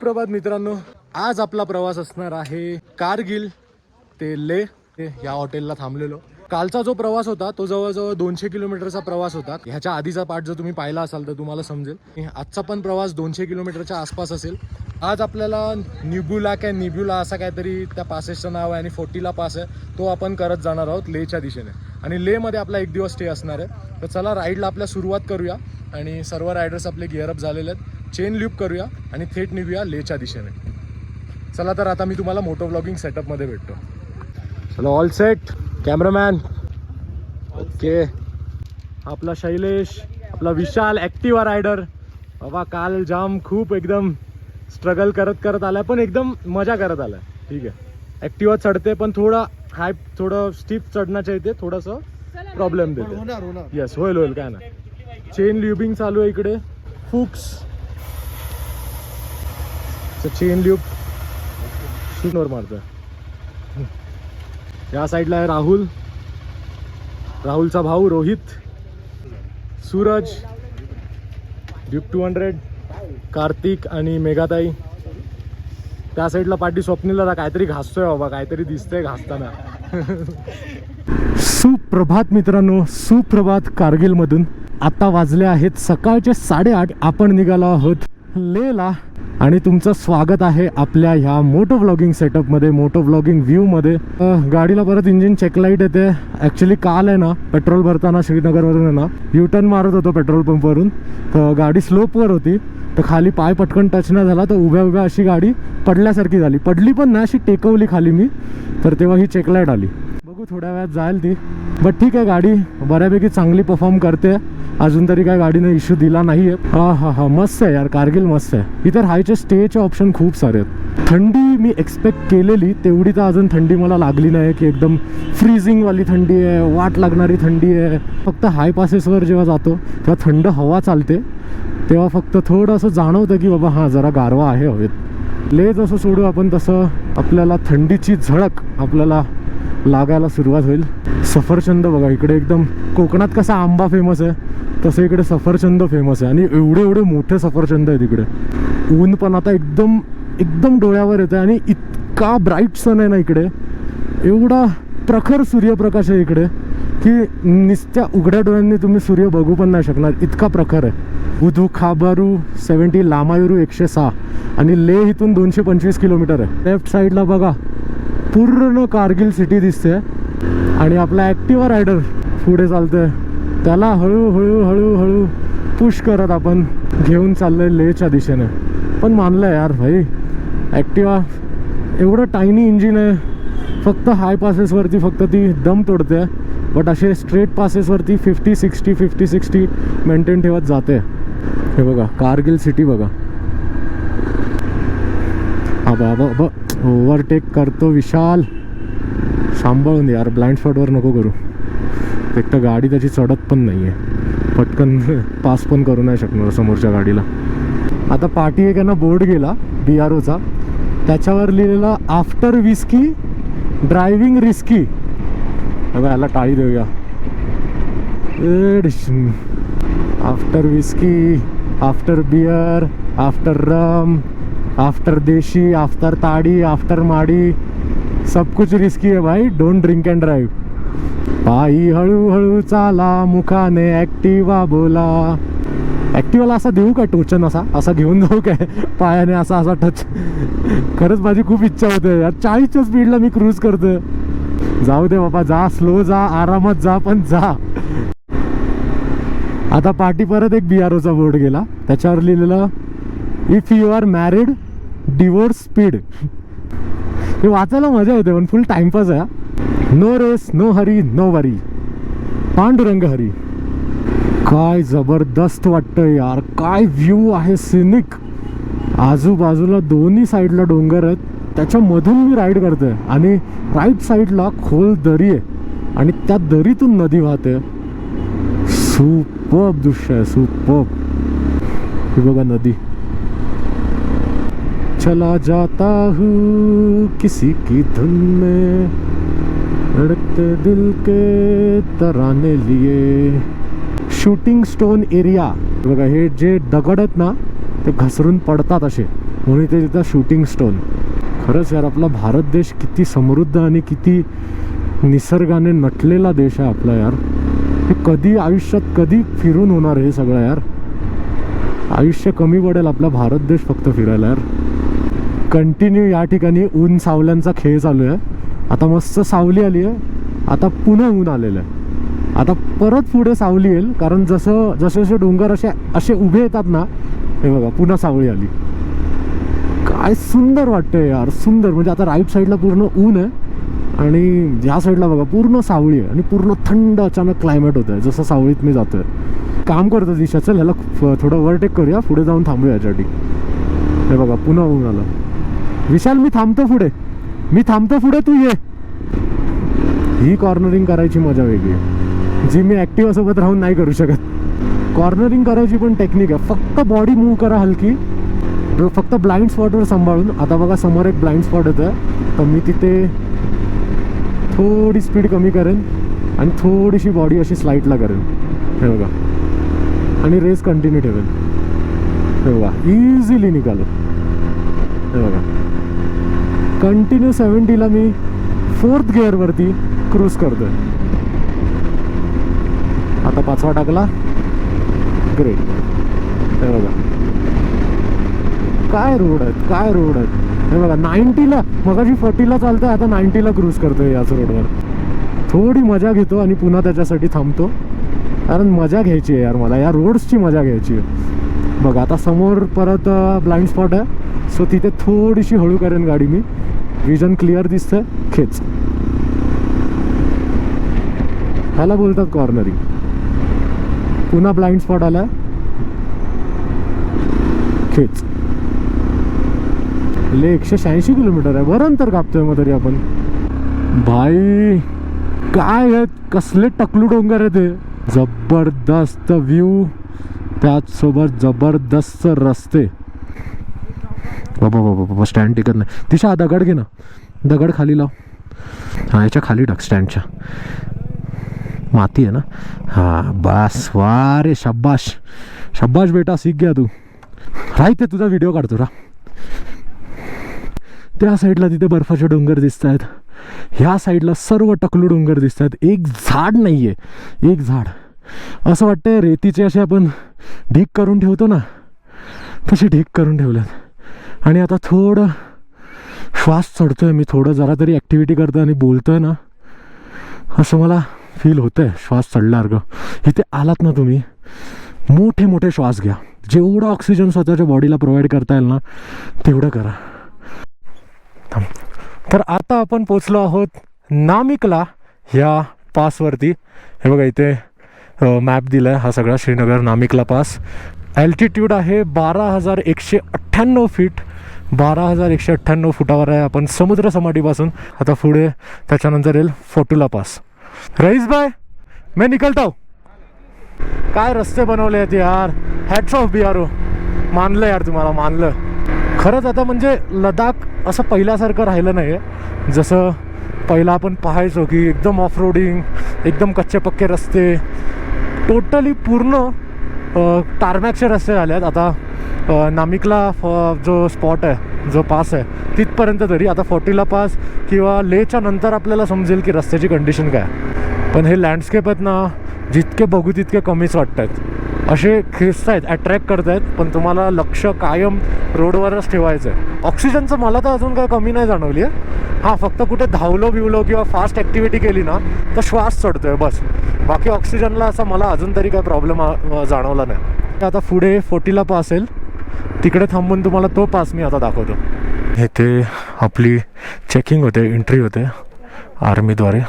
सुप्रभात मित्रांनो. आज आपला प्रवास असणार आहे कारगिल ते ले ते या हॉटेलला थांबलेलो. कालचा जो प्रवास होता तो जवळजवळ दोनशे किलोमीटरचा प्रवास होता. ह्याच्या आधीचा पार्ट जर तुम्ही पाहिला असाल तर तुम्हाला समजेल. आजचा पण प्रवास दोनशे किलोमीटरच्या आसपास असेल. आज आपल्याला निब्युला काय निब्युला असा काहीतरी त्या पासेसचं नाव आहे आणि फोर्टीला पास आहे तो आपण करत जाणार आहोत लेच्या दिशेने. आणि लेमध्ये आपला एक दिवस स्टे असणार आहे. तर चला राईडला आपल्या सुरुवात करूया. आणि सर्व रायडर्स आपले गिअरअप झालेले आहेत. चेन ल्यूप करूया आणि थेट निघूया लेच्या दिशेने. चला तर आता मी तुम्हाला मोटो ब्लॉगिंग सेटअपमध्ये भेटतो. चलो ऑल सेट कॅमेरामॅन ओके आपला शैलेश आपला विशाल ॲक्टिवा रायडर बाबा काल जाम खूप एकदम स्ट्रगल करत करत आलाय पण एकदम मजा करत आलाय. ठीक आहे. ॲक्टिवा चढते पण थोडा हाय थोडं स्टीप चढण्याच्या इथे थोडंसं प्रॉब्लेम देते. येस होईल होईल काय ना चेन ल्युबिंग चालू आहे इकडे. फुक्स चेन ल्यूब शूटवर मारतोय या साईडला आहे राहुल. राहुलचा भाऊ रोहित. सूरज. ड्यूप टू हंड्रेड कार्तिक आणि मेघाताई. त्या साईडला पाठी स्वप्नीला काहीतरी घासतोय बाबा काहीतरी दिसतंय घासताना. सुप्रभात मित्रांनो सुप्रभात कारगिलमधून. आता वाजले आहेत सकाळचे साडेआठ. आपण निघालो आहोत लेला. आणि तुमचं स्वागत आहे आपल्या ह्या मोटो व्लॉगिंग सेटअपमध्ये मोटो व्लॉगिंग व्ह्यूमध्ये. गाडीला परत इंजिन चेकलाईट येते. ॲक्च्युली काल आहे ना पेट्रोल भरताना श्रीनगरवरून आहे ना युटर्न मारत होतो पेट्रोल पंपवरून. तर गाडी स्लोपवर होती. तर खाली पाय पटकन टच नाही झाला तर उभ्या उभ्या अशी गाडी पडल्यासारखी झाली. पडली पण नाही अशी टेकवली खाली मी. तर तेव्हा ही चेकलाईट आली. बघू थोड्या वेळात जाईल ती. बट ठीक आहे गाडी बऱ्यापैकी चांगली परफॉर्म करते. अजून तरी काय गाडीने इश्यू दिला नाही आहे हा हा हा. मस्त आहे यार. कारगिल मस्त आहे. इतर हायचे स्टेचे ऑप्शन खूप सारे आहेत. थंडी मी एक्सपेक्ट केलेली तेवढी तर अजून थंडी मला लागली नाही की एकदम फ्रीजिंगवाली थंडी आहे वाट लागणारी थंडी आहे. फक्त हाय पासेसवर जेव्हा जातो तेव्हा थंड हवा चालते. तेव्हा फक्त थोडं असं जाणवतं की बाबा हां जरा गारवा आहे हवेत. ले जसं सोडू आपण तसं. आपल्याला थंडीची झळक आपल्याला लागायला सुरुवात होईल. सफरचंद बघा इकडे एकदम कोकणात कसा आंबा फेमस आहे तसं इकडे सफरचंद फेमस आहे. आणि एवढे एवढे मोठे सफरचंद आहेत इकडे. ऊन पण आता एकदम एकदम डोळ्यावर येतं आणि इतका ब्राईट सन आहे ना इकडे. एवढा प्रखर सूर्यप्रकाश आहे इकडे की नुसत्या उघड्या डोळ्यांनी तुम्ही सूर्य बघू पण नाही शकणार. इतका प्रखर आहे. उधू खाबारू सेवन्टी लामायुरू एकशे सहा. आणि लेह इथून दोनशे पंचवीस किलोमीटर आहे. लेफ्ट साईडला बघा पूर्ण कारगिल सिटी दिसते. आणि आपला ॲक्टिवा रायडर पुढे चालतोय. त्याला हळूहळू हळूहळू पुश करत आपण घेऊन चाललोय लेच्या दिशेने. पण मानलं यार भाई ॲक्टिवा एवढं टायनी इंजिन आहे. फक्त हाय पासेसवरती फक्त ती दम तोडते. बट असे straight पासेसवरती fifty sixty fifty sixty maintain ठेवत जाते. हे बघा कारगिल सिटी बघा. आबा आबा आबा ओव्हरटेक करतो विशाल. सांभाळून यार ब्लाइंड स्पॉटवर नको करू. एक तर गाडी त्याची चढत पण नाही आहे पटकन पास पण करू नाही शकणार समोरच्या गाडीला. आता पाठी एक आहे ना बोर्ड गेला बी आर ओचा त्याच्यावर लिहिलेला आफ्टर विस्की ड्रायव्हिंग रिस्की बघा याला टाळी देऊया. After whisky after beer after rum after देशी आफ्टर ताड़ी आफ्टर माड़ी सब कुछ रिस्की है भाई डोंट ड्रिंक अँड ड्राईव्ह पायी हळूहळू चाला मुखाने ॲक्टिवा बोला. ॲक्टिवाला असा देऊ का टोचन असा? असा घेऊन जाऊ काय? पायाने असा असा टच खरंच माझी खूप इच्छा होते. यार चाळीसच्या स्पीडला मी क्रूज करतोय. जाऊ दे बाबा जा स्लो जा आरामात जा पण जा. आता पाठी परत एक बी आर ओचा बोर्ड गेला. त्याच्यावर लिहिलेलं if you are married divorce speed हे वाचायला मजा येते पण फुल टाइमपास आहे no race no hurry no worry Pandurang Hari. काय जबरदस्त वाटतं यार. काय व्ह्यू आहे सिनिक आजूबाजूला दोन्ही साईडला डोंगर आहेत. त्याच्यामधून मी राईड करतोय. आणि राईट साईडला खोल दरी आहे. आणि त्या दरीतून नदी वाहते. सुपब दृश्य आहे सुपब ही बघा नदी. चला जाता हूँ किसी की धुन में। धड़कते दिल के तराने लिए। शूटिंग स्टोन एरिया बघा हे जे दगड आहेत ना ते घसरून पडतात असे. म्हणून ते तिथं शूटिंग स्टोन खरंच यार आपला भारत देश किती समृद्ध आणि किती निसर्गाने नटलेला देश आहे आपला यार. हे कधी आयुष्यात कधी फिरून होणार हे सगळं यार. आयुष्य कमी पडेल आपला भारत देश फक्त फिरायला यार. कंटिन्यू या ठिकाणी ऊन सावल्यांचा खेळ चालू आहे. आता मस्त सावली आली आहे. आता पुन्हा ऊन आलेलं आहे. आता परत पुढे सावली येईल कारण जसं जसे जसे डोंगर असे असे उभे येतात ना हे बघा पुन्हा सावली आली. काय सुंदर वाटतंय यार सुंदर. म्हणजे आता राईट साईडला पूर्ण ऊन आहे आणि ह्या साईडला बघा पूर्ण सावळी आहे आणि पूर्ण थंड अचानक क्लायमेट होतं आहे जसं सावळीत मी जातोय. काम करतो दिशा चल ह्याला थोडं ओव्हरटेक करूया पुढे जाऊन थांबूया याच्यासाठी. हे बघा पुन्हा ऊन आलं. विशाल मी थांबतो पुढे. मी थांबतो पुढे तू ये. ही कॉर्नरिंग करायची मजा वेगळी आहे. जी मी ॲक्टिवासोबत राहून नाही करू शकत. कॉर्नरिंग करायची पण टेक्निक आहे. फक्त बॉडी मूव करा हलकी. फक्त ब्लाइंड स्पॉटवर सांभाळून. आता बघा समोर एक ब्लाइंड स्पॉट होतं. तर मी तिथे थोडी स्पीड कमी करेन आणि थोडीशी बॉडी अशी स्लाईटला करेन. हे बघा. आणि रेस कंटिन्यू ठेवेन. हे बघा. इझिली निघालो. हे बघा. कंटिन्यू सेवन्टीला मी फोर्थ गिअरवरती क्रूज करतो आता पाचवा टाकला. ग्रेट हे बघा. काय रोड आहेत काय रोड आहेत. हे बघा नाईन्टीला मगाशी फोर्टीला आहे आता नाईन्टीला क्रूज करतो याच रोडवर थोडी मजा घेतो आणि पुन्हा त्याच्यासाठी थांबतो. कारण मजा घ्यायची आहे यार मला. या रोड्सची मजा घ्यायची आहे. बघा आता समोर परत ब्लाइंड स्पॉट आहे. सो तिथे थोडीशी हळू करेन गाडी मी. विजन क्लिअर दिसतंय? खेच. ह्याला बोलतात कॉर्नरिंग. पुन्हा ब्लाइंड स्पॉट आलाय. खेच. ले एकशे शहाऐंशी किलोमीटर आहे. बरं अंतर कापतोय मग तरी आपण. भाई काय आहेत कसले टकलू डोंगर आहे ते जबरदस्त व्ह्यू त्याचसोबत जबरदस्त रस्ते. बाबा बाबा बाबा स्टँड टिकत नाही. तिच्या दगड घे ना. दगड खाली लाव. हा याच्या खाली टाक स्टँडच्या माती आहे ना? हां बस वा रे शब्बाश शब्बाश बेटा शिक घ्या तू. राहते तुझा व्हिडिओ काढतो रा त्या साईडला तिथे बर्फाचे डोंगर दिसत आहेत ह्या साईडला सर्व टकलू डोंगर दिसत आहेत एक झाड नाही आहे एक झाड. असं वाटतंय रेतीचे असे आपण ढीक करून ठेवतो ना? तसे ढीक करून ठेवल्यात. आणि आता थोडं श्वास चढतो आहे मी थोडं जरा तरी ॲक्टिव्हिटी करतो आणि बोलतो आहे ना असं मला फील होतं आहे श्वास चढल्यासारखं इथे आलात ना तुम्ही मोठे मोठे श्वास घ्या. जेवढं ऑक्सिजन स्वतःच्या बॉडीला प्रोव्हाइड करता येईल ना तेवढं करा. थांब. तर आता आपण पोचलो आहोत नामिकला ह्या पासवरती. हे बघा इथे मॅप दिला आहे हा सगळा श्रीनगर नामिकला पास. ॲल्टिट्यूड आहे बारा हजार एकशे अठ्ठ्याण्णव फीट बारा हजार एकशे अठ्ठ्याण्णव फुटावर आहे आपण समुद्र समाधीपासून. आता पुढे त्याच्यानंतर येईल फोटुला पास. रईस बाय मी निकलता काय रस्ते बनवले आहेत यार? हॅट्स ऑफ बिहारो मानलं यार तुम्हाला मानलं. खरंच आता म्हणजे लडाख असं पहिल्यासारखं राहिलं नाही आहे जसं पहिलं आपण पाहायचो की एकदम ऑफ रोडिंग एकदम कच्चे पक्के रस्ते. टोटली पूर्ण टारमॅकचे रस्ते झाले आहेत आता नामिकला फ- जो स्पॉट आहे जो पास आहे तिथपर्यंत तरी आता फोर्टीला पास किंवा लेच्या नंतर आपल्याला समजेल की रस्त्याची कंडिशन काय पण हे लँडस्केप आहेत ना जितके बघू तितके कमीच वाटत आहेत असे खेचतायत अट्रॅक्ट आहेत पण तुम्हाला लक्ष कायम रोडवरच ठेवायचं आहे ऑक्सिजनचं मला तर अजून काय कमी नाही जाणवली आहे हां फक्त कुठे धावलो बिवलो किंवा फास्ट ॲक्टिव्हिटी केली ना तर श्वास चढतोय बस. बाकी ऑक्सिजनला असा मला अजून तरी काय प्रॉब्लेम जाणवला नाही. आता पुढे फोर्टीला पास येईल तिकडे थांबून तुम्हाला तो पास मी आता दाखवतो. येथे आपली चेकिंग होते एंट्री होते आर्मीद्वारे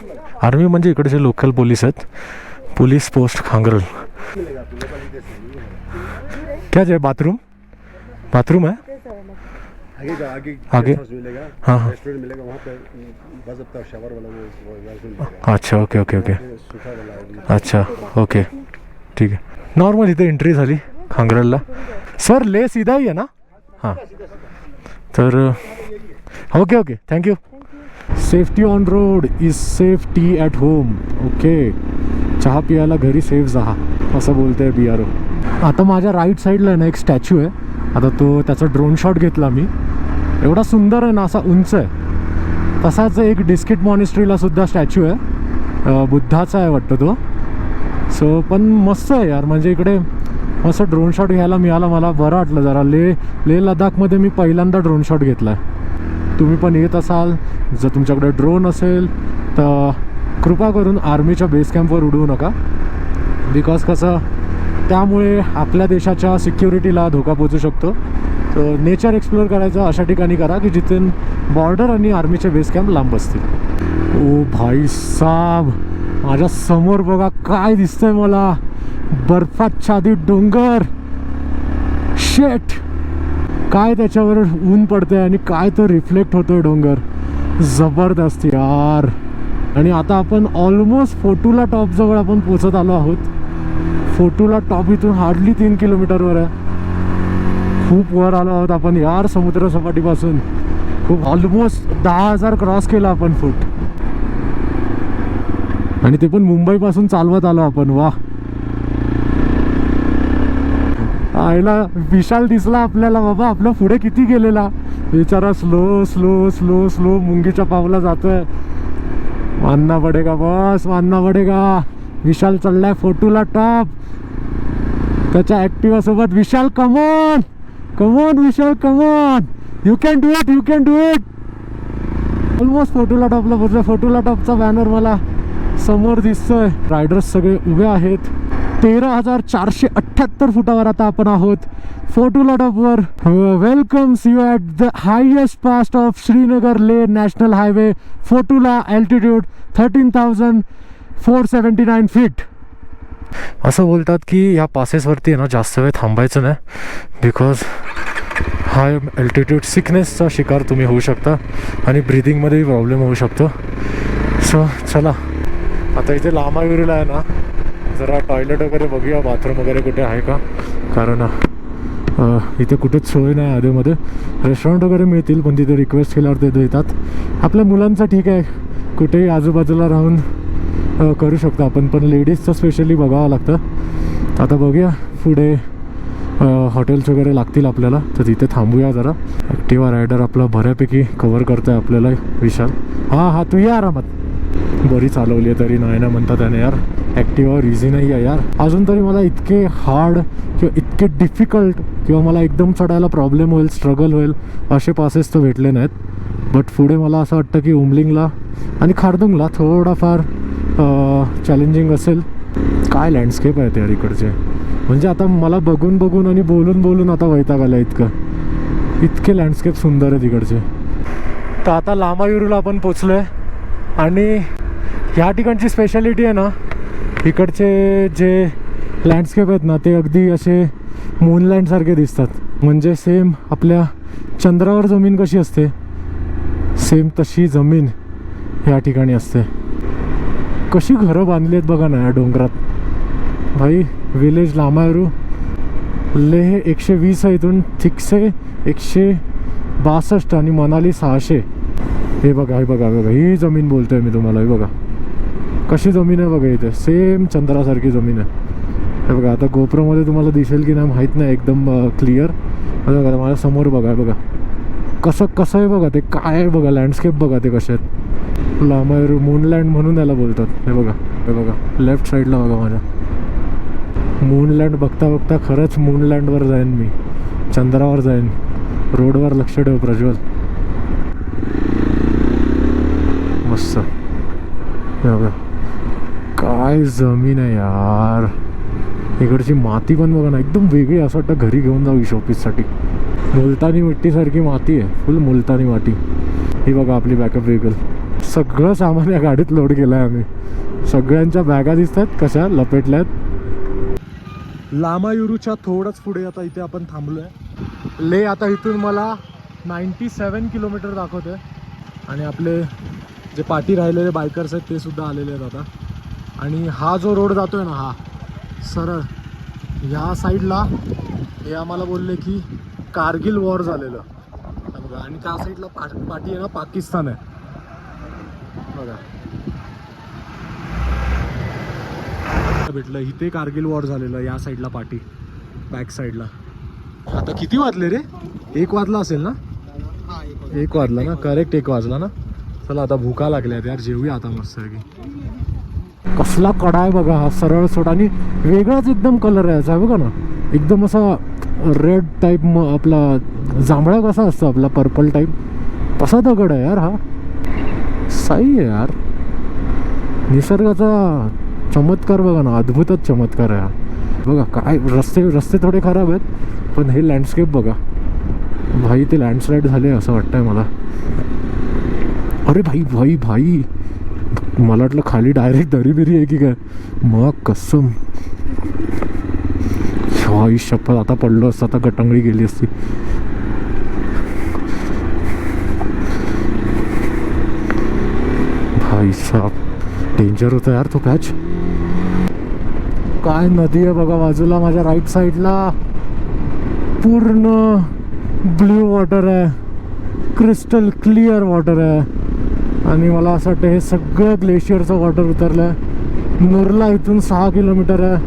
आर्मी म्हणजे इकडचे लोकल पोलीस आहेत. Police post Khangral. क्या जे बाथरूम बाथरूम आहे? आगे का आगे आगे? मिलेगा हाँ, हाँ। रेस्टोरेंट मिलेगा वहाँ पे तक शावर वाला वो अच्छा ओके ओके ओके अच्छा ओके ठीक आहे नॉर्मल इथे एंट्री झाली खांगरलला। सर ले सीधा ही आहे ना? हां। तर okay okay thank you safety on road is safety at home okay चहा पियाला घरी सेफ जा असं बोलतंय बी आर ओ आता माझ्या राईट साईडला ना एक स्टॅच्यू आहे. आता तो त्याचा ड्रोन शॉट घेतला मी. एवढा सुंदर आहे ना असा उंच आहे. तसाच एक डिस्किट मॉनिस्ट्रीला सुद्धा स्टॅच्यू आहे. बुद्धाचा आहे वाटतं तो. सो पण मस्त आहे यार. म्हणजे इकडे मस्त ड्रोन शॉट घ्यायला मिळाला मला. बरं वाटलं जरा. ले लेह लडाखमध्ये मी पहिल्यांदा ड्रोन शॉट घेतला आहे तुम्ही पण येत असाल. जर तुमच्याकडे ड्रोन असेल तर कृपा करून आर्मीच्या बेस कॅम्पवर उडवू नका. बिकॉज कसं त्यामुळे आपल्या देशाच्या सिक्युरिटीला धोका पोचू शकतो. सो नेचर एक्सप्लोअर करायचं अशा ठिकाणी करा की जिथून बॉर्डर आणि आर्मीचे बेस कॅम्प लांब असतील. ओ भाई साब माझ्यासमोर बघा काय दिसतंय मला. बर्फाच्छादित डोंगर. शेट काय त्याच्यावर ऊन पडतंय आणि काय तो रिफ्लेक्ट होतोय डोंगर. जबरदस्त यार. आणि आता आपण ऑलमोस्ट फोटूला टॉपजवळ आपण पोचत आलो आहोत. फोटूला टॉप इथून हार्डली तीन किलोमीटरवर आहे. खूप वर आलो आहोत आपण यार समुद्र सपाटीपासून. खूप ऑलमोस्ट दहा हजार क्रॉस केला आपण फूट आणि ते पण मुंबईपासून चालवत आलो आपण वा आईला विशाल दिसला आपल्याला बाबा आपला पुढे किती गेलेला? बिचारा स्लो स्लो स्लो स्लो मुंगीच्या पावला जातोय. मानना पडेगा बस मानना पडेगा विशाल चाललाय फोटोला टॉप त्याच्या ऍक्टिवा सोबत Vishal come on come on Vishal come on you can do it you can do it almost Fotula टॉपला पोहोचलं फोटोला टॉपचा बॅनर मला समोर दिसतोय. रायडर्स सगळे उभे आहेत. तेरा हजार चारशे अठ्ठ्याहत्तर फुटावर आता आपण आहोत Fotula टॉपवर welcomes you at the highest pass of Srinagar Leh national highway Fotula altitude thirteen thousand four seventy nine feet असं बोलतात की या पासेसवरती आहे ना जास्त वेळ थांबायचं नाही. बिकॉज हाय अल्टिट्यूड सिकनेसचा शिकार तुम्ही होऊ शकता आणि ब्रिदिंगमध्येही प्रॉब्लेम होऊ शकतो. सो चला. आता इथे लांबाविरीला आहे ना जरा टॉयलेट वगैरे बघूया बाथरूम वगैरे कुठे आहे का? कारण इथे कुठेच सोय नाही आधीमध्ये. रेस्टॉरंट वगैरे मिळतील पण तिथे रिक्वेस्ट केल्यावर ते देतात. आपल्या मुलांचं ठीक आहे. कुठेही आजूबाजूला राहून करू शकतो आपण पण लेडीजचं स्पेशली बघावं लागतं. आता बघूया पुढे हॉटेल्स वगैरे लागतील आपल्याला तर तिथे थांबूया जरा. ॲक्टिवा रायडर आपला बऱ्यापैकी कवर करतोय आपल्याला विशाल. हां हां तू या आरामात. बरी चालवली आहे तरी नाही ना म्हणतात त्याने यार. ॲक्टिवावर इझी नाही आहे यार. अजून तरी मला इतके हार्ड किंवा इतके डिफिकल्ट किंवा मला एकदम चढायला प्रॉब्लेम होईल स्ट्रगल होईल असे पासेस तर भेटले नाहीत. बट पुढे मला असं वाटतं की उमलिंगला आणि खारदुंगला थोडाफार चॅलेंजिंग असेल काय लँडस्केप आहे त्या इकडचे? म्हणजे आता मला बघून बघून आणि बोलून बोलून आता वैताग आला इतकं. इतके लँडस्केप सुंदर आहे तिकडचे तर आता लामायुरूला आपण पोचलो आहे आणि ह्या ठिकाणची स्पेशालिटी आहे ना इकडचे जे लँडस्केप आहेत ना ते अगदी असे मूनलँडसारखे दिसतात. म्हणजे सेम आपल्या चंद्रावर जमीन कशी असते सेम तशी जमीन ह्या ठिकाणी असते. कशी घरं बांधली आहेत बघा ना या डोंगरात. भाई विलेज लामायरू लेह एकशे वीस आहे इथून थिकसे एकशे बासष्ट आणि मनाली सहाशे. हे बघा हे बघा बघा ही जमीन बोलतोय मी तुम्हाला हे बघा. कशी जमीन आहे बघा इथे सेम चंद्रासारखी जमीन आहे. हे बघा आता गोप्रोमध्ये तुम्हाला दिसेल की नाही माहीत नाही एकदम क्लिअर बघा माझ्यासमोर बघा बघा. कसं कसं आहे बघा ते काय आहे बघा लँडस्केप बघा ते कसे आहेत. लामायर मूनलँड म्हणून याला बोलतात. हे बघा हे बघा. लेफ्ट साईडला बघा माझ्या. मूनलँड बघता बघता खरंच मूनलँडवर जाईन मी. चंद्रावर जाईन. रोडवर लक्ष ठेव प्रज्वल. मस्त. हे बघा. काय जमीन आहे यार. इकडची माती पण बघा ना एकदम वेगळी असं वाटतं घरी घेऊन जाऊ शोपीससाठी मुलतानी मिट्टीसारखी माती आहे. फुल मुलतानी माती. ही बघा आपली बॅकअप व्हेकल सगळं सामान या गाडीत लोड केलं आहे आम्ही. सगळ्यांच्या बॅगा दिसतात कशा? लपेटल्यात. लामायुरूच्या थोडंच पुढे आता इथे आपण थांबलो आहे ले आता इथून मला नाईंटी सेवन किलोमीटर दाखवते आणि आपले जे पाठी राहिलेले बायकर्स आहेत ते सुद्धा आलेले आहेत आता. आणि हा जो रोड जातो आहे ना हा. सरळ. ह्या साईडला हे आम्हाला बोलले की कारगिल वॉर झालेलं. बघा आणि त्या साईडला पा पाठी आहे ना पाकिस्तान आहे. बघा. भेटलं इथे कारगिल वॉर झालेलं या साईडला पाठी बॅक साईडला. आता किती वाजले रे? एक वाजला असेल ना? एक वाजला ना? करेक्ट एक वाजला ना? चला आता भुका लागल्यात यार जेवूया आता मस्त की कसला कडा आहे बघा हा सरळ सोट आणि वेगळाच एकदम कलर आहे याचा बघा ना. एकदम असा रेड टाईप म आपला जांभळा कसा असतो आपला पर्पल टाईप तसा दगड आहे यार हा. साई आहे यार. निसर्गाचा चमत्कार बघा ना अद्भुतच चमत्कार आहे हा. बघा काय रस्ते रस्ते थोडे खराब आहेत पण हे लँडस्केप बघा. भाई ते लँडस्लाईड झाले असं वाटतंय मला. अरे भाई भाई भाई. मला वाटलं खाली डायरेक्ट दरी बिरी आहे की काय? मग कसम भाई शपथ आता पडलो असतं आता गटंगळी गेली असती. भाई साहब डेंजर होता यार तो पॅच काय नदी आहे बघा बाजूला माझ्या राईट साईडला पूर्ण ब्ल्यू वॉटर आहे. क्रिस्टल क्लिअर वॉटर आहे. आणि मला असं वाटतं हे सगळं ग्लेशियरचं वॉटर उतरलं आहे नुरला इथून सहा किलोमीटर आहे.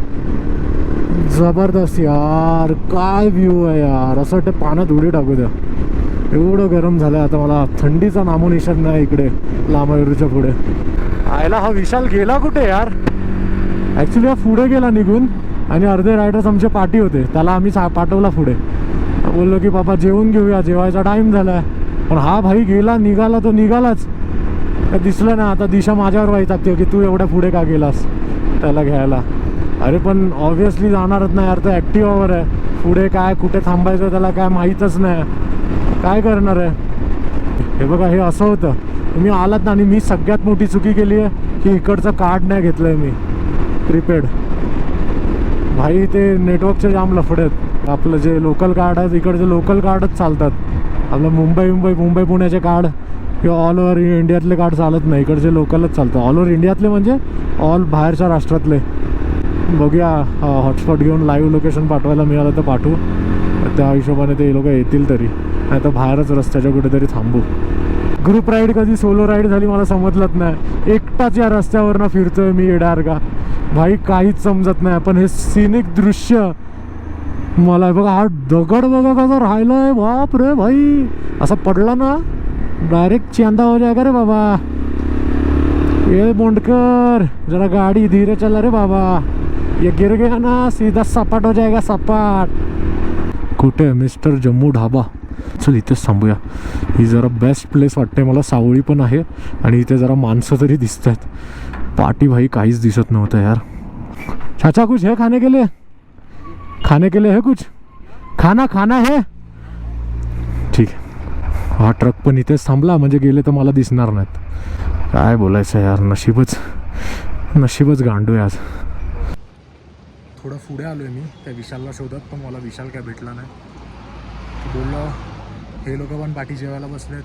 जबरदस्त यार काय व्ह्यू आहे यार. असं वाटतं पाण्यात उडी टाकू द्या. एवढं गरम झालं आता मला थंडीचा नामोनिशन नाही इकडे लांबायूरच्या पुढे. आयला हा विशाल गेला कुठे यार? ॲक्च्युली हा पुढे गेला निघून आणि अर्धे रायडर्स आमचे पाठी होते. त्याला आम्ही सा पाठवला पुढे. बोललो की बाबा जेवून घेऊया जेवायचा टाईम झाला आहे पण हा भाई गेला निघाला तो निघालाच. काय दिसलं ना आता दिशा माझ्यावर व्हायचा की तू एवढ्या पुढे का गेलास? त्याला घ्यायला. अरे पण ऑब्व्हियसली जाणारच नाही यार तो ॲक्टिवावर आहे. पुढे काय कुठे थांबायचं त्याला काय माहीतच नाही. काय करणार आहे? हे बघा हे असं होतं. तुम्ही आलात ना आणि मी सगळ्यात मोठी चुकी केली आहे की इकडचं कार्ड नाही घेतलं आहे मी. प्रीपेड भाई ते नेटवर्कचे जाम लफडे आहेत. आपलं जे लोकल कार्ड आहेत इकडचे लोकल कार्डच चालतात. आपलं मुंबई मुंबई मुंबई पुण्याचे कार्ड किंवा ऑल ओव्हर इंडियातले कार्ड चालत नाही. इकडचे लोकलच चालतं. ऑल ओव्हर इंडियातले म्हणजे ऑल बाहेरच्या राष्ट्रातले. बघूया हॉटस्पॉट घेऊन लाईव्ह लोकेशन पाठवायला मिळालं तर पाठवू. त्या हिशोबाने ते लोक येतील तरी. नाही तर बाहेरच रस्त्याच्या कुठेतरी थांबू. ग्रुप राईड कधी सोलो राईड झाली मला समजलंच नाही. एकटाच या रस्त्यावरनं फिरतोय मी येणार का भाई काहीच समजत नाही. पण हे सिनिक दृश्य मला बघा हा दगड बघा कसा राहिलाय. बाप रे भाई. असा पडला ना डायरेक्ट चेंदा हो जाएगा रे बाबा? ये बोंडकर जरा गाड़ी धीरे चला रे बाबा. ये गिर गया ना सीधा सपाट हो जाएगा सपाट? कुठे मिस्टर जम्मू ढाबा? चल इथेच थांबूया. ही जरा बेस्ट प्लेस वाटते मला. सावळी पण आहे आणि इथे जरा माणसं तरी दिसत आहेत पाठी भाई काहीच दिसत नव्हतं यार. चाचा कुछ है खाने के लिए? खाने के लिए है कुछ? खाना खाना है? ठीक आहे हा ट्रक पण इथेच थांबला. म्हणजे गेले तर मला दिसणार नाहीत. काय बोलायचं यार नशीबच नशीबच गांडू आहे आज. थोडं पुढे आलो आहे मी. त्या विशालला शोधत पण मला विशाल काय भेटला नाही. बोललो हे लोक पण पाठी जेवायला बसलेत.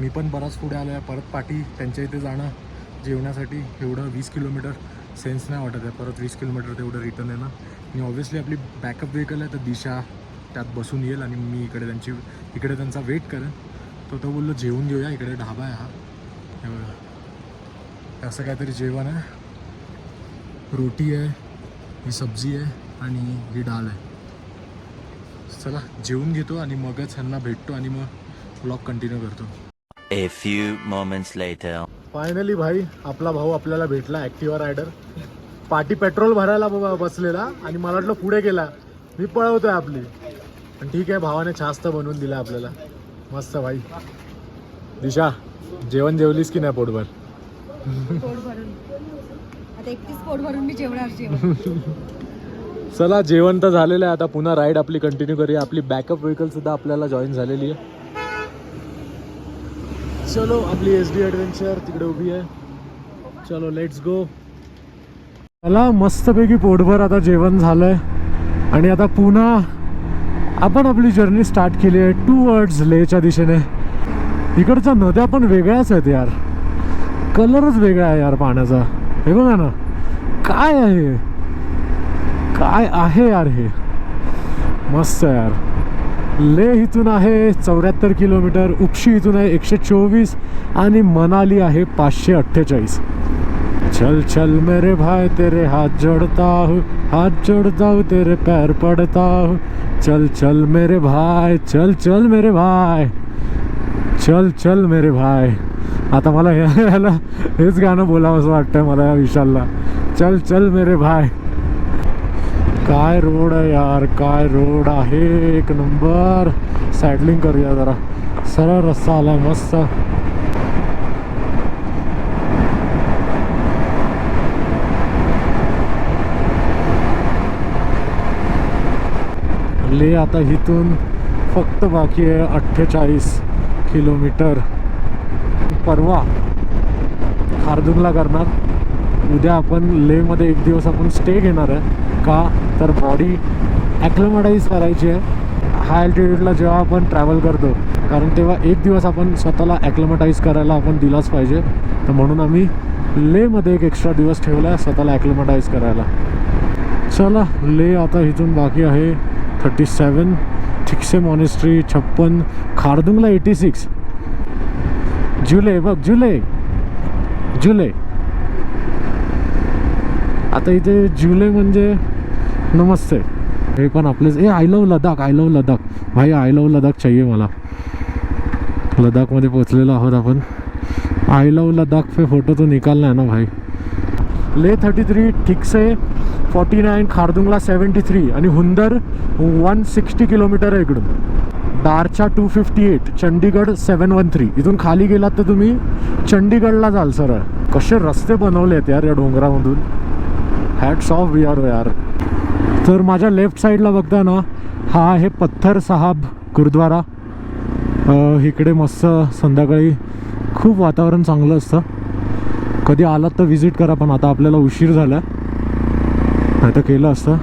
मी पण बराच पुढे आलो आहे परत पाठी त्यांच्या इथे जाणं जेवण्यासाठी एवढं वीस किलोमीटर सेन्स नाही वाटत आहे. परत वीस किलोमीटर तेवढं रिटर्न येणं. आणि ऑब्व्हियसली आपली बॅकअप व्हेकल आहे तर दिशा त्यात बसून येईल आणि मी इकडे त्यांची इकडे त्यांचा वेट करेन. तो तो बोललो जेवून घेऊया. इकडे ढाबा आहे हा. एवढं असं काहीतरी जेवण आहे. रोटी आहे ही सब्जी आहे आणि ही डाळ आहे. चला जेवून घेतो आणि मगच ह्यांना भेटतो आणि मग ब्लॉग कंटिन्यू करतो. A few moments later. Finally भाई आपला भाऊ आपल्याला भेटला ॲक्टिवा रायडर पाठी पेट्रोल भरायला ब- बसलेला आणि मला वाटलं पुढे गेला. मी पळवतोय आपली. पण ठीक आहे भावाने छास्त बनवून दिला आपल्याला. मस्त भाई. दिशा जेवण जेवलीस की नाही पोटभर? पोट भरून आता एकटीच पोट भरून मी जेवणार जेवण. चला जेवण तर झालेलं आहे. आता पुन्हा राईड आपली कंटिन्यू करूया. आपली बॅकअप व्हेकल सुद्धा आपल्याला जॉईन झालेली आहे. चलो आपली एस डी ॲडव्हेंचर तिकडे उभी आहे. चलो लेट्स गो मला मस्तपैकी पोटभर आता जेवण झालंय. आणि आता पुन्हा आपण आपली जर्नी स्टार्ट केली आहे टू वर्ड्स लेच्या दिशेने. इकडच्या नद्या पण वेगळ्याच आहेत यार. कलरच वेगळा आहे यार पाण्याचा. हे बघा ना. काय आहे काय आहे यार हे? मस्त यार. लेह इथून आहे चौऱ्याहत्तर किलोमीटर उपशी इथून आहे एकशे चोवीस आणि मनाली आहे पाचशे अठ्ठेचाळीस. चल चल मेरे भाई तेरे हात जोडता हूँ हाथ जोड़ता हूँ तेरे पैर पड़ता हूँ। चल चल मेरे भाई चल चल मेरे भाई चल चल मेरे भाई। आता मला ह्याला हेच गाणं बोलावं असं वाटतंय मला या विशालला. चल चल मेरे भाई। काय रोड आहे यार? काय रोड आहे? एक नंबर. सॅडलिंग करूया जरा. सरळ रस्ता आलाय मस्त. ले आता इथून फक्त बाकी आहे अठ्ठेचाळीस किलोमीटर. परवा खारदुंगला करणार. उद्या आपण लेमध्ये एक दिवस आपण स्टे घेणार आहे. का? तर बॉडी ॲक्लोमडाईज करायची आहे. हाय अल्टिट्यूडला जेव्हा आपण ट्रॅव्हल करतो कारण तेव्हा एक दिवस आपण स्वतःला ॲक्लोमटाईज करायला आपण दिलाच पाहिजे. तर म्हणून आम्ही लेमध्ये एक एक्स्ट्रा दिवस ठेवला आहे स्वतःला ॲक्लोमटाईज करायला. चला ले आता इथून बाकी आहे थर्टी सेवन थिक्से मॉनेस्ट्री छप्पन खारदुंगला एटी सिक्स जुलै बघ जुलै जुलै. आता इथे जुलै म्हणजे नमस्ते. हे पण आपलेच ए I love Ladakh I love Ladakh भाई आय लव लडाख चाहिए मला. लडाखमध्ये पोचलेलो आहोत आपण. आय लव लदाख पे फोटो तो निकालना है ना भाई? Leh thirty three Thiksey forty nine Khardungla seventy three आणि हुंदर वन सिक्स्टी किलोमीटर आहे इकडून. दारच्या two fifty eight Chandigarh seven one three इथून खाली गेलात तर तुम्ही चंडीगडला जाल सरळ कसे रस्ते बनवले आहेत यार या डोंगरामधून. हॅट्स ऑफ वी आर यार तर माझ्या लेफ्ट साईडला बघता ना हा आहे पत्थर साहाब गुरुद्वारा. इकडे मस्त संध्याकाळी खूप वातावरण चांगलं असतं. कधी आलात तर व्हिजिट करा पण आता आपल्याला उशीर झाला नाही तर केलं असतं.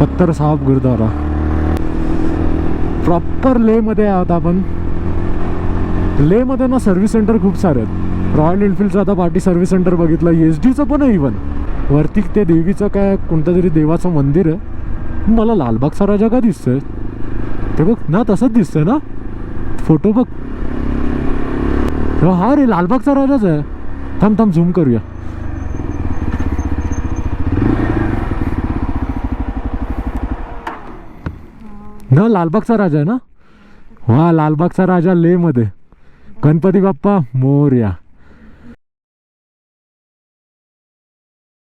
पत्थर साहब गुरुद्वारा. प्रॉपर लेमध्ये आहोत आपण. लेमध्ये ना सर्व्हिस सेंटर खूप सारे आहेत. रॉयल एनफिल्डचं आता पार्टी सर्व्हिस सेंटर बघितलं एस डीचं पण आहे इवन वरती त्या देवीचं काय कोणतं तरी देवाचं मंदिर आहे? मला लालबागचा राजा का दिसतोय? ते बघ ना तसंच दिसतंय ना? फोटो बघ. हा रे लालबागचा राजाच आहे. थांब थांब झूम करूया. ना लालबागचा राजा आहे ना? हा लालबागचा राजा ले मध्ये गणपती बाप्पा मोर्या.